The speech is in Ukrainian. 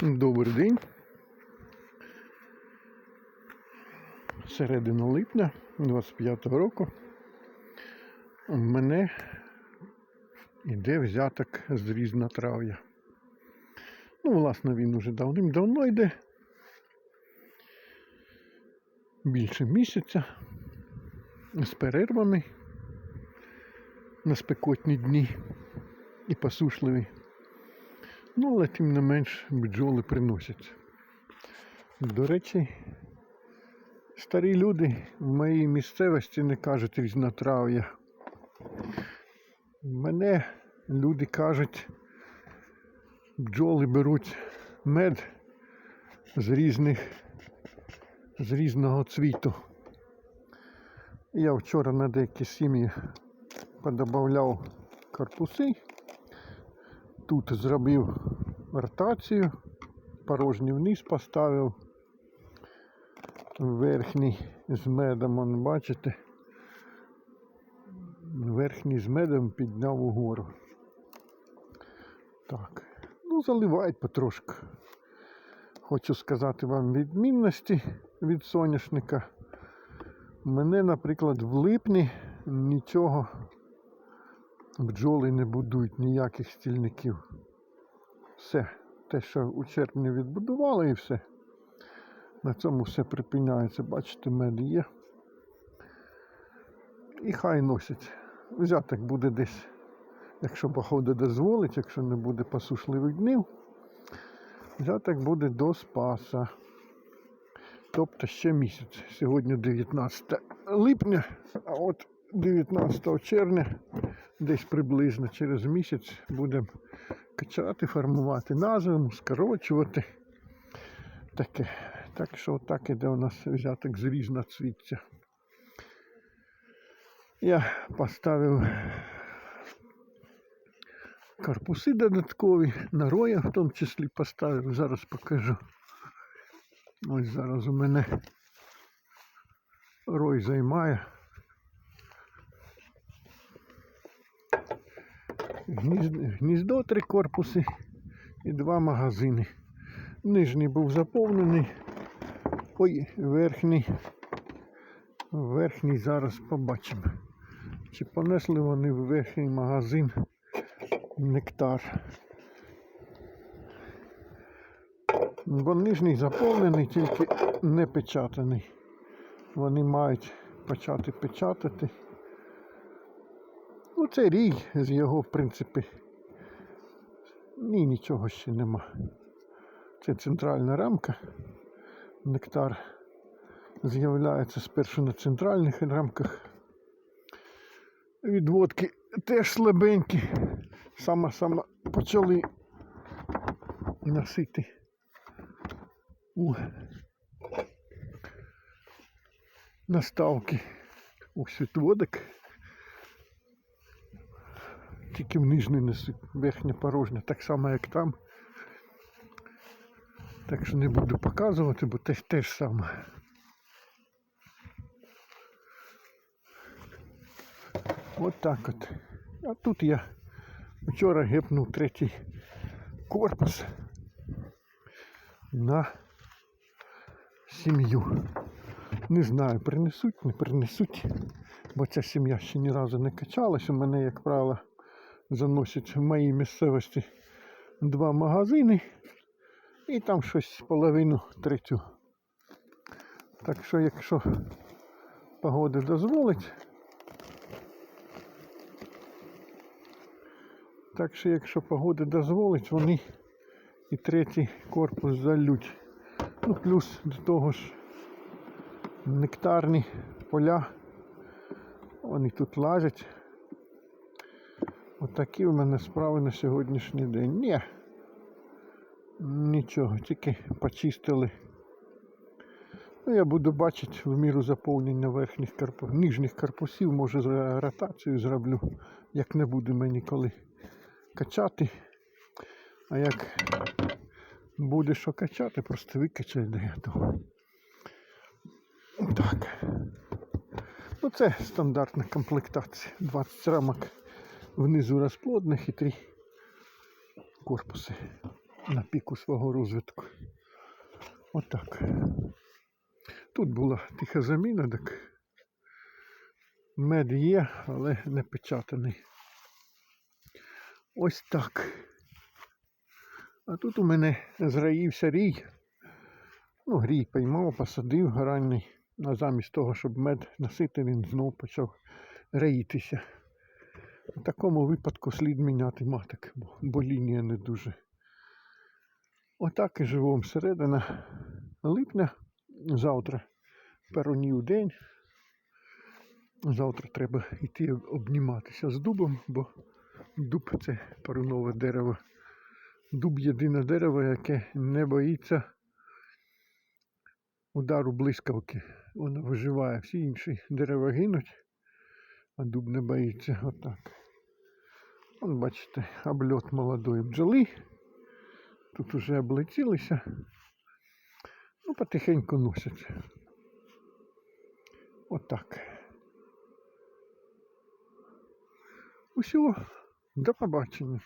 Добрий день. Середина липня 25-го року у мене йде взяток з різнотрав'я. Ну, власне, він уже давним-давно йде. Більше місяця. З перервами на спекотні дні і посушливі. Ну, але тим не менш бджоли приносять. До речі, старі люди в моїй місцевості не кажуть різнотрав'я. Мене люди кажуть, бджоли беруть мед з різних, з різного цвіту. Я вчора на деякі сім'ї подобавляв корпуси. Тут зробив ротацію, порожній вниз поставив, верхній з медом, он, бачите, верхній з медом підняв угору. Так, ну заливають потрошку. Хочу сказати вам відмінності від соняшника. Мене, наприклад, в липні нічого бджоли не будують ніяких стільників. Все, те, що у червні відбудували і все. На цьому все припиняється. Бачите, мед є. І хай носять. Взяток буде десь, якщо погода дозволить, якщо не буде посушливих днів, взяток буде до Спаса. Тобто ще місяць. Сьогодні 19 липня, а от 19 червня, десь приблизно через місяць будемо качати, формувати назву, скорочувати. Таке. Так що так іде у нас взяток з різноцвіття. Я поставив корпуси додаткові, нароя в тому числі поставив, зараз покажу. Ось зараз у мене рой займає. Гніздо три корпуси і два магазини. Нижній був заповнений. Ой, верхній. Верхній зараз побачимо. Чи понесли вони в верхній магазин нектар. Бо нижній заповнений, тільки не печатаний. Вони мають почати печатати. Ну, це рій з його, в принципі. Ні, нічого ще нема. Це центральна рамка. Нектар з'являється спершу на центральних рамках. Відводки теж слабенькі. Саме-саме почали носити. у наставки ось відводок. Тільки в нижній несуть верхня порожня, так само як там. Так що не буду показувати, бо те, те ж саме. От так от. А тут я вчора гепнув третій корпус на сім'ю. Не знаю, принесуть, не принесуть, бо ця сім'я ще ні разу не качалась. У мене, як правило, заносять в моїй місцевості два магазини і там щось половину третю. Так що, якщо погода дозволить, так що, якщо погода дозволить, вони і третій корпус залють. Ну, плюс до того ж нектарні поля. Вони тут лазять. Отакі в мене справи на сьогоднішній день. Ні. Нічого, тільки почистили. Ну, я буду бачити в міру заповнення верхніх корпусів, нижніх корпусів, може ротацію зроблю, як не буде мені коли качати. А як буде що качати, просто викачаю до того. Так. Ну це стандартна комплектація. 20 рамок внизу розплодних і 3 корпуси. на піку свого розвитку. Отак. Тут була тиха заміна, так мед є, але не печатаний. Ось так. А тут у мене зраївся рій. Ну, грій поймав, посадив ранній. А замість того, щоб мед носити, він знов почав раїтися. У такому випадку слід міняти маток, бо, лінія не дуже. Отак і живемо середина липня. Завтра перонів день. Завтра треба йти обніматися з дубом, бо дуб це перунове дерево. Дуб єдине дерево, яке не боїться удару блискавки. Воно виживає. Всі інші дерева гинуть, а дуб не боїться. Отак. Вон, бачите, обльот молодої бджоли. Тут уже облетілися. Ну, потихеньку носять. Отак. Усього. До побачення.